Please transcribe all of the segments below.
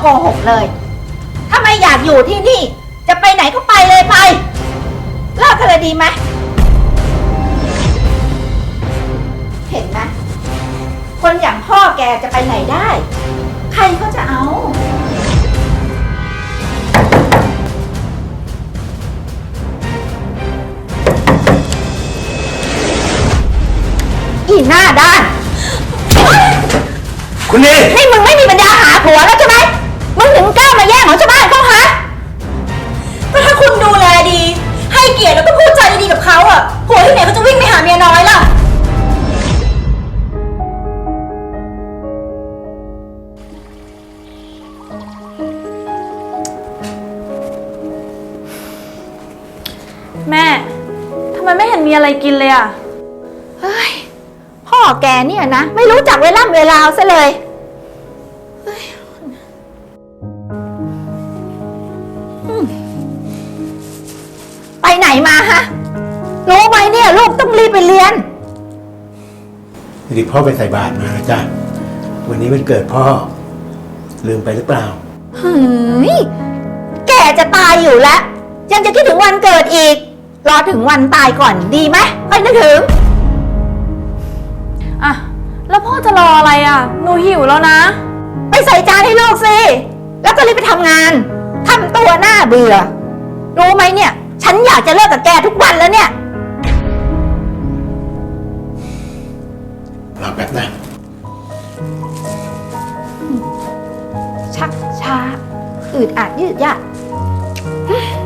โกหกเลย ถ้าไม่อยากอยู่ที่นี่ จะไปไหนก็ไปเลยไป เลิกกันเลยดีไหม เห็นไหมคนอย่างพ่อแกจะไปไหนได้ ใครก็จะเอา อีหน้าด้าน คุณนี่นี่มึงไม่มีปัญญา ที่ไหนเขาจะวิ่งไปหาเมียน้อยล่ะ แม่ ทำไมไม่เห็นมีอะไรกินเลยอะ เฮ้ย พ่อแกเนี่ยนะ ไม่รู้จักเวลาเวลาวซะเลยเฮ้ยอืมไปไหนมาฮะ รู้ไหมเนี่ยลูกต้องรีบไปเรียนพอดีพ่อไปใส่บาตรมานะจ้ะวันนี้วันเกิดพ่อ ลืมไปหรือเปล่า หืยแกจะตายอยู่แล้ว ยังจะคิดถึงวันเกิดอีก รอถึงวันตายก่อนดีไหมค่อยนึกถึง อะ แล้วพ่อจะรออะไรอะ หนูหิวแล้วนะ ไปใส่จานให้ลูกสิ แล้วก็รีบไปทำงานทำตัวหน้าเบื่อ รู้ไหมเนี่ย ฉันอยากจะเลิกกับแกทุกวันแล้วเนี่ย รอแป๊บนะ ชักช้า อืดอาดยืดยาด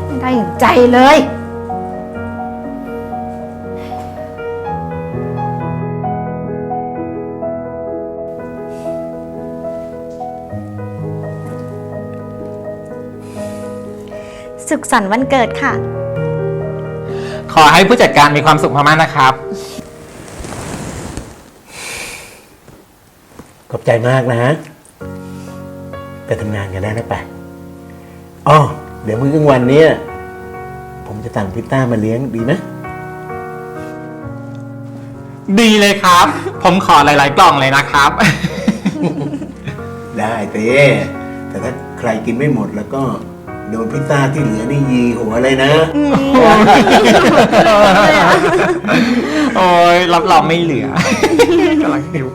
ไม่ได้อย่างใจเลย สุขสันต์วันเกิดค่ะ ขอให้ผู้จัดการมีความสุขมากๆนะครับ ขอบใจมากนะไปทำงานกันได้แล้วไปอ๋อเดี๋ยวมื้อกลางวันเนี้ยผมจะสั่งพิซซ่ามาเลี้ยงดีไหมดีเลยครับ ผมขอหลาย ๆ กล่องเลยนะครับ ได้เต้แต่ถ้าใครกินไม่หมดแล้วก็โดนพิซซ่าที่เหลือนี่ยีหัวเลยนะ โอ้ยรับรองไม่เหลือกำลังหิว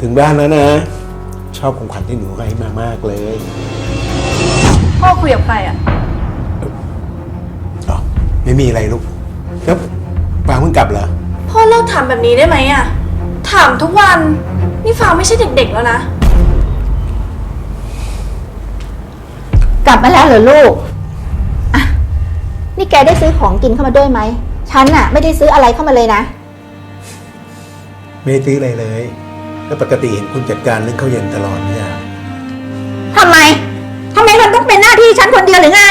ถึงบ้านแล้วนะ ชอบของขวัญที่หนูให้มามากเลย พ่อคุยกับใครอะอ๋อไม่มีอะไรลูกแล้วปางเพิ่งกลับเหรอ พ่อเลิกถามแบบนี้ได้ไหมอะ ถามทุกวัน นี่ฟางไม่ใช่เด็กๆแล้วนะ กลับมาแล้วเหรอลูกอะนี่แกได้ซื้อของกินเข้ามาด้วยไหม ฉันน่ะ ไม่ได้ซื้ออะไรเข้ามาเลยนะ ไม่ได้ซื้ออะไรเลย แล้วปกติเห็นคุณจัดการเรื่องข้าวเย็นตลอดเนี่ย ทำไม ทำไมมันต้องเป็นหน้าที่ฉันคนเดียวหรือไง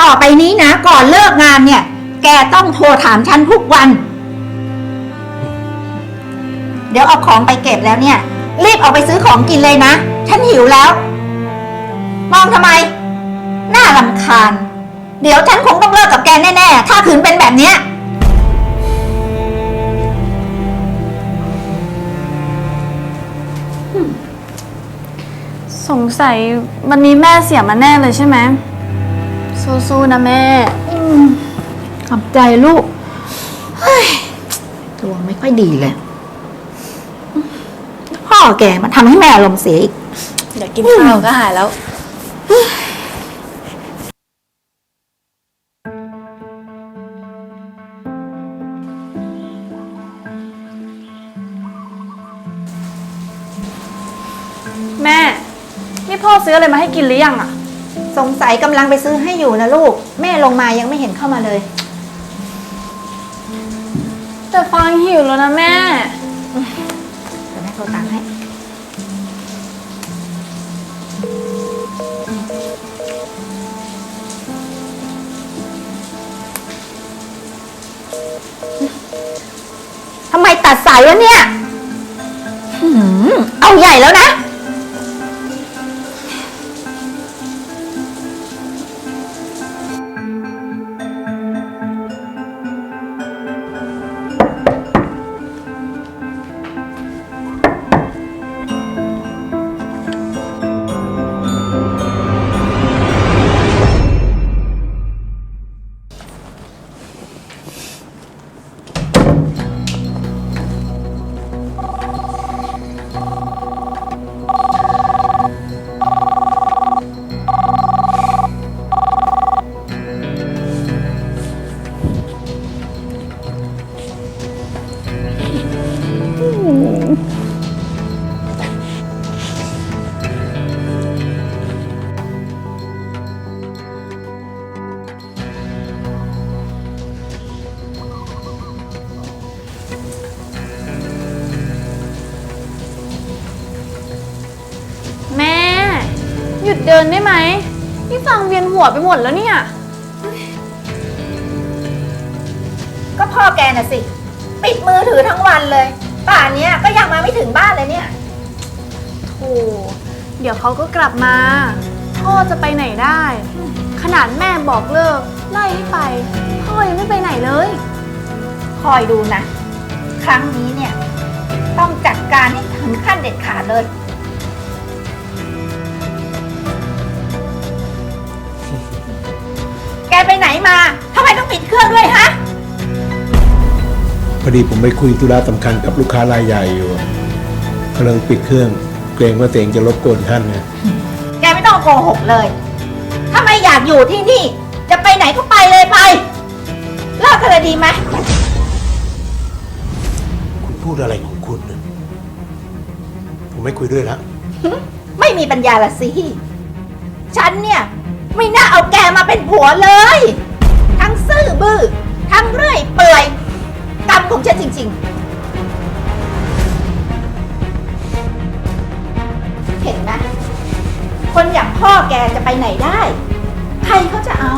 ต่อไปนี้นะ ก่อนเลิกงานเนี่ย แกต้องโทรถามฉันทุกวัน เดี๋ยวเอาของไปเก็บแล้วเนี่ย รีบออกไปซื้อของกินเลยนะ ฉันหิวแล้ว มองทำไม น่าลำคาญ เดี๋ยวฉันคงต้องเลิกกับแกแน่ๆ ถ้าขืนเป็นแบบเนี้ย สงสัยวันนี้แม่เสียมาแน่เลยใช่ไหมสู้ๆนะแม่ ขอบใจลูกเฮ้ยดวงไม่ค่อยดีเลย พ่อแกมาทำให้แม่อารมณ์เสียอีก เดี๋ยวกินข้าวก็หายแล้วี่พ่อซื้ออะไรมาให้กินหรือยังอะสงสัยกำลังไปซื้อให้อยู่นะลูก แม่ลงมายังไม่เห็นเข้ามาเลย แต่ฟางหิวแล้วนะแม่ เดี๋ยวแม่โทรตามให้ ทำไมตัดสายวะเนี่ยเอาใหญ่แล้วนะ เดินได้ไหม นี่ฟังเวียนหัวไปหมดแล้วเนี่ย ก็พ่อแกน่ะสิ ปิดมือถือทั้งวันเลย ป่านเนี้ยก็ยังมาไม่ถึงบ้านเลยเนี่ย โอ้เดี๋ยวเขาก็กลับมา พ่อจะไปไหนได้ ขนาดแม่บอกเลิก ไล่ให้ไป พ่อยังไม่ไปไหนเลย คอยดูนะ ครั้งนี้เนี่ย ต้องจัดการให้ถึงขั้นเด็ดขาดเลย ไปไหนมาทำไมต้องปิดเครื่องด้วยฮะ พอดีผมไปคุยธุระสำคัญกับลูกค้ารายใหญ่อยู่อะกำลังปิดเครื่อง เกรงว่าเสียงจะรบกวนท่านไงแกไม่ต้องโกหกเลย ถ้าไม่อยากอยู่ที่นี่ จะไปไหนก็ไปเลยไป เลิกกันเลยดีไหม คุณพูดอะไรของคุณน่ะผมไม่คุยด้วยแล้วไม่มีปัญญาละสิ ฉันเนี่ย ไม่น่าเอาแกมาเป็นัวเลย ทั้งซื่อบื้อทั้งเรื่อยเปื่อยกรรมของฉันจริง ๆ เห็นไหมคนอย่างพ่อแกจะไปไหนได้ ใครเขาจะเอา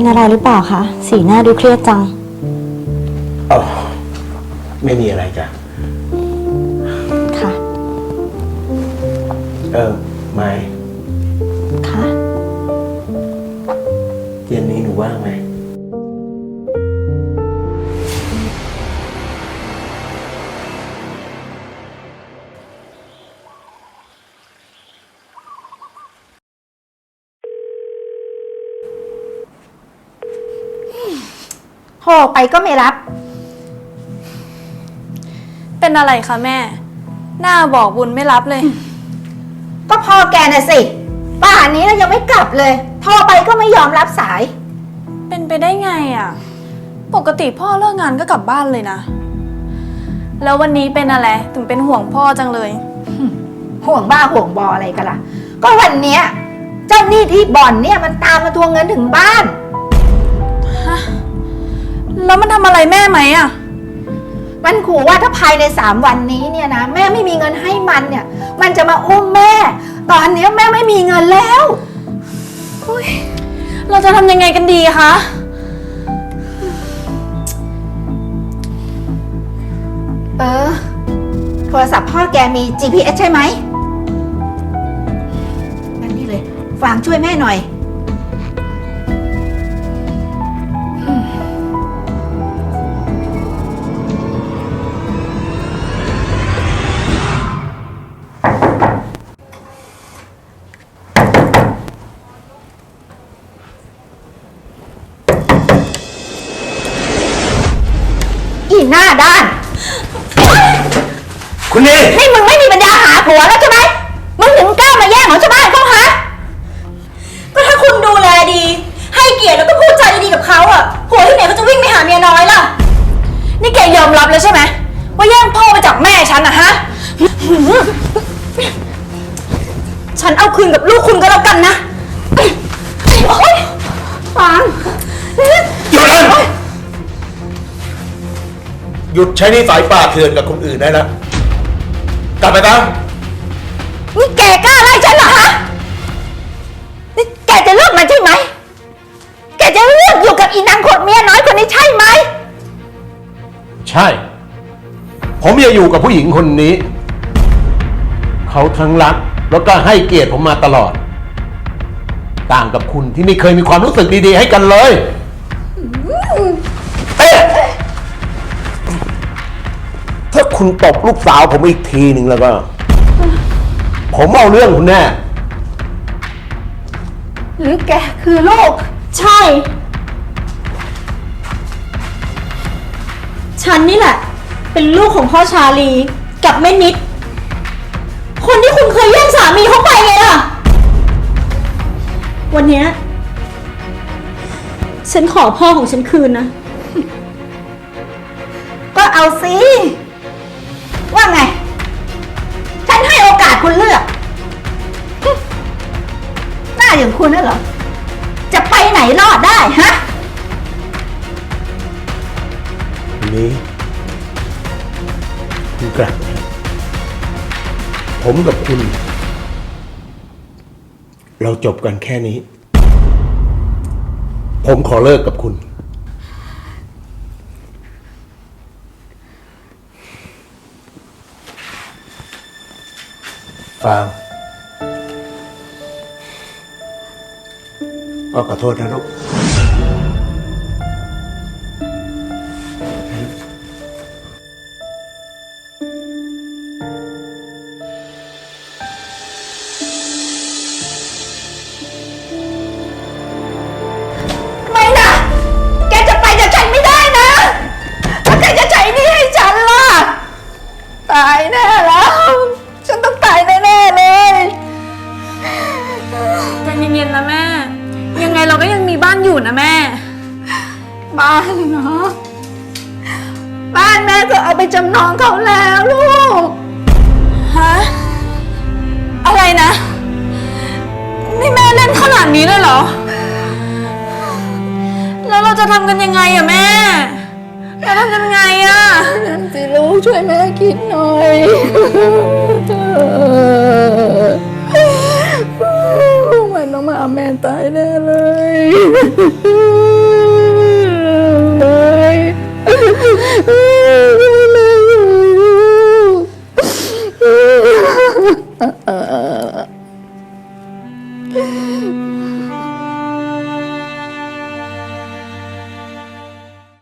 เป็นอะไรหรือเปล่าคะ สีหน้าดูเครียดจัง อ๋อ ไม่มีอะไรจ้ะ ค่ะ เออ ไม่ ค่ะ โทรไปก็ไม่รับ เป็นอะไรคะแม่ หน้าบอกบุญไม่รับเลย ก็พ่อแกน่ะสิป่านนี้แล้วยังไม่กลับเลยโทรไปก็ไม่ยอมรับสาย เป็นไปได้ไงอะ่ะ ปกติพ่อเลิกงานก็กลับบ้านเลยนะ แล้ววันนี้เป็นอะไรถึงเป็นห่วงพ่อจังเลย ห่วงบ้าห่วงบออะไรกันล่ะ ก็วันเนี้ยเจ้าหนี้ที่บ่อนเนี่ยมันตามมาทวงเงินถึงบ้าน แล้วมันทำอะไรแม่ไหมอะ่ะมันขู่ว่าถ้าภายในสามวันนี้เนี่ยนะแม่ไม่มีเงินให้มันเนี่ย มันจะมาอุ้มแม่ ตอนเนี้ยแม่ไม่มีเงินแล้ว เราจะทำยังไงกันดีคะ เออ โทรศัพท์พ่อแกมี GPS ใช่ไหมนั่นนี่เลยฟางช่วยแม่หน่อย ด้าน คุณนี่นี่มึงไม่มีปัญญาหาผัวแล้วใช่ไหม มึงถึงกล้ามาแย่งของชาวบ้านเขาฮะ ก็ถ้าคุณดูแลดี ให้เกียรติแล้วก็พูดจาดีๆกับเขาอะผัวที่ไหนเขาจะวิ่งไปหาเมียน้อยล่ะ นี่แกยอมรับแล้วใช่ไหมว่าแย่งพ่อมาจากแม่ฉันอะฮะ ฉันเอาคืนกับลูกคุณก็แล้วกันนะ โอ๊ยฟังหยุดเลย หยุดใช้นิสัยป่าเถื่อนกับคนอื่นได้แล้วกลับไปบ้างนี่แกกล้าไล่ฉันเหรอฮะ นี่แกจะเลือกมันใช่ไหม แกจะเลือกอยู่กับอีนางขดเมียน้อยคนนี้ใช่ไหม ใช่ ผมจะอยู่กับผู้หญิงคนนี้ เขาทั้งรักแล้วก็ให้เกียรติผมมาตลอด ต่างกับคุณที่ไม่เคยมีความรู้สึกดีๆ ให้กันเลย คุณตบลูกสาวผมอีกทีหนึ่งแล้วก็ ผมเอาเรื่องคุณแน่ หรือแกคือลูก ใช่ ฉันนี่แหละ เป็นลูกของพ่อชาลีกับแม่นิด คนที่คุณเคยแย่งสามีเขาไปไงล่ะ วันเนี้ยฉันขอพ่อของฉันคืนนะ ก็เอาสิ อย่างคุณน่ะเหรอ จะไปไหนรอดได้ฮะ วันนี้คุณกลับนะครับผมกับคุณ เราจบกันแค่นี้ ผมขอเลิกกับคุณ ฟาง อขอโทษนะลูกไม่นะ แกจะไปจากฉันไม่ได้นะ ถ้าแกจะใช้หนี่ให้ฉันล่ะ ตายแน่แล้ว ฉันต้องตายแน่ๆเลย ใจเย็นๆนะแม่ยั งไงเราก็ยังมีบ้านอยู่นะแม่ บ้านเนาะบ้านแม่ก็เอาไปจำนองเขาแล้วลูก ฮะ อะไรนะ นี่แม่เล่นขนาดนี้เลยเหรอ แล้วเราจะทำกันยังไงอะแม่ เราทำกันยังไงอะนั่นสิลูกช่วยแม่คิดหน่อยลูกมันต้องมาเอาแม่ตายแน่เล Ha, ha, ha, ha.